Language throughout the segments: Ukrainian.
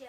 Tu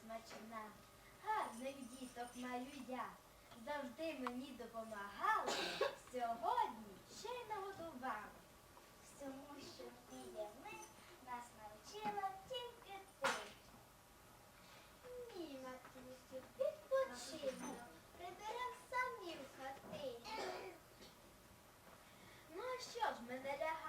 смачна. Гарних діток маю я. Завжди мені допомагали, сьогодні ще й нагодували. Всьому, що вміє ми, нас навчила тільки ти. Ні, матусю, відпочинку, приберем самі в хати. Ну що ж, мене лягає?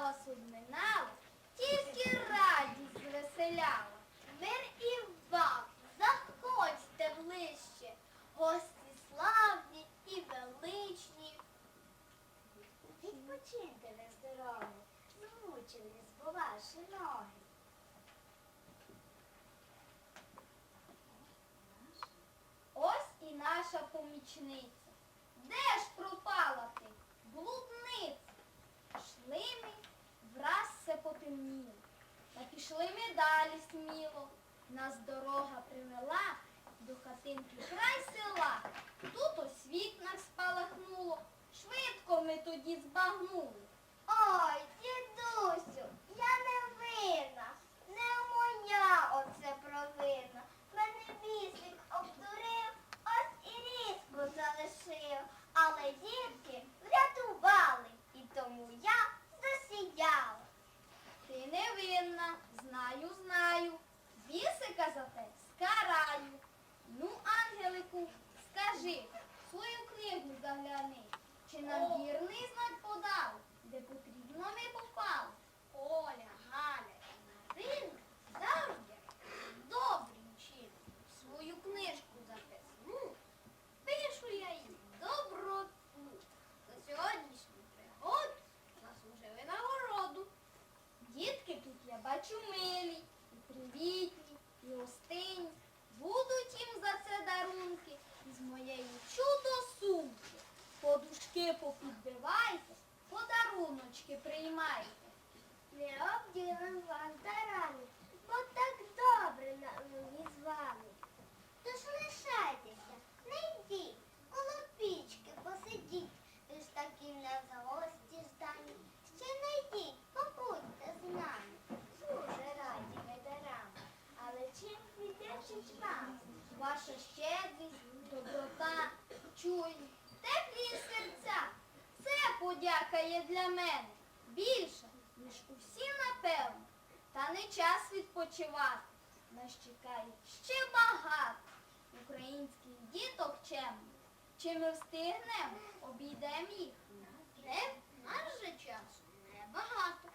Біда вас тільки радість звеселяла. Мир і вам, заходьте ближче, гості славні і величні. Відпочиньте нездорові, змучились, бо ваші ноги. Ось і наша помічниця. Де ж пропала ти, блудниця? Шли ми, враз все потемніло. Та пішли ми далі сміло. Нас дорога привела до хатинки край села. Тут у світлах спалахнуло. Швидко ми тоді збагнули. Ой, дідусю, я не винна, не моя оце провина. Мене вісник обдурив, ось і різку залишив. Але дітки врятували, і тому я засіяла. Ти не винна, знаю, знаю. Бісика за те скараю. Ну, ангелику, скажи, свою книгу загляни, чи нам вірний знак подав, де потрібно ми попали. Я бачу милі, і привітні, і гостинні. Будуть їм за це дарунки з моєї чудо-сумки. Подушки попідбивайте, подаруночки приймайте. Не обділим вас чуйні, теплі серця. Це подяка є для мене більше, ніж усі напевно. Та не час відпочивати. Нас чекає ще багато українських діток чемних. Чи ми встигнемо, обійдемо їх? Не аж же часу небагато.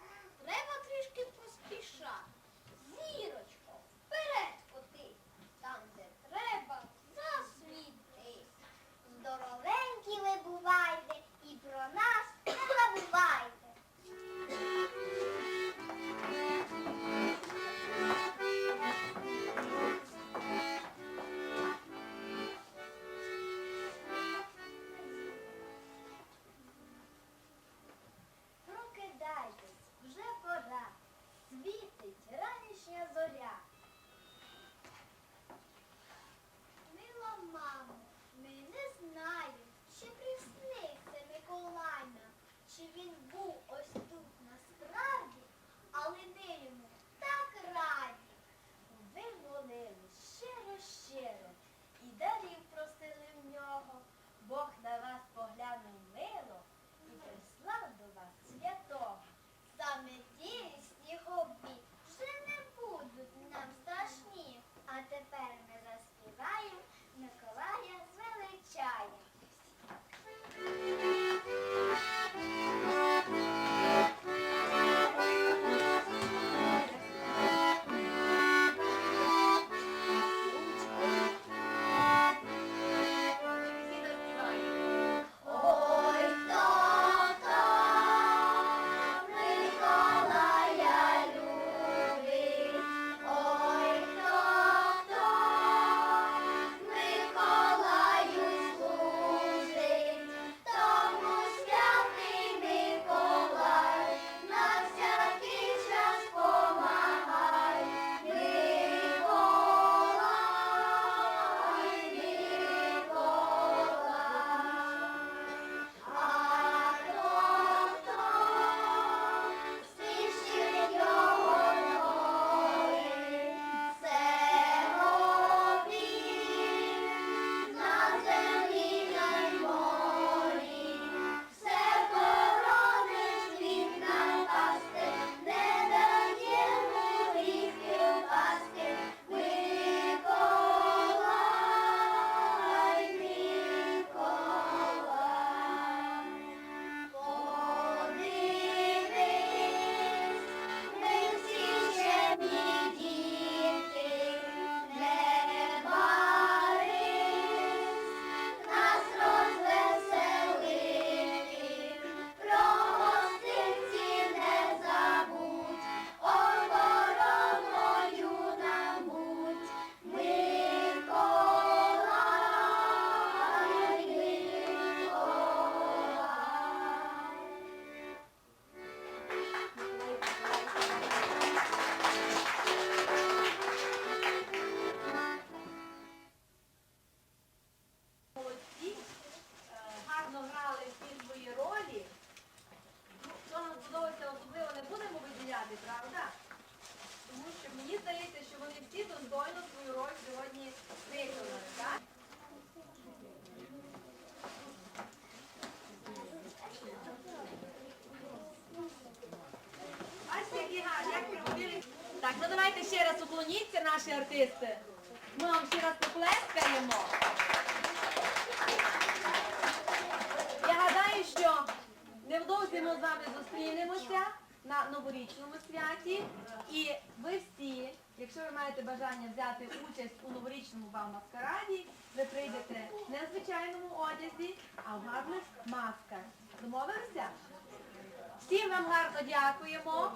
Треба забувайте і про нас. ну давайте ще раз уклоніться, наші артисти. Ми вам ще раз поплескаємо. Я гадаю, що невдовзі ми з вами зустрінемося на новорічному святі. І ви всі, якщо ви маєте бажання взяти участь у новорічному вам маскараді, ви прийдете не в звичайному одязі, а в гарних масках. Домовимося? Всім вам гарно дякуємо.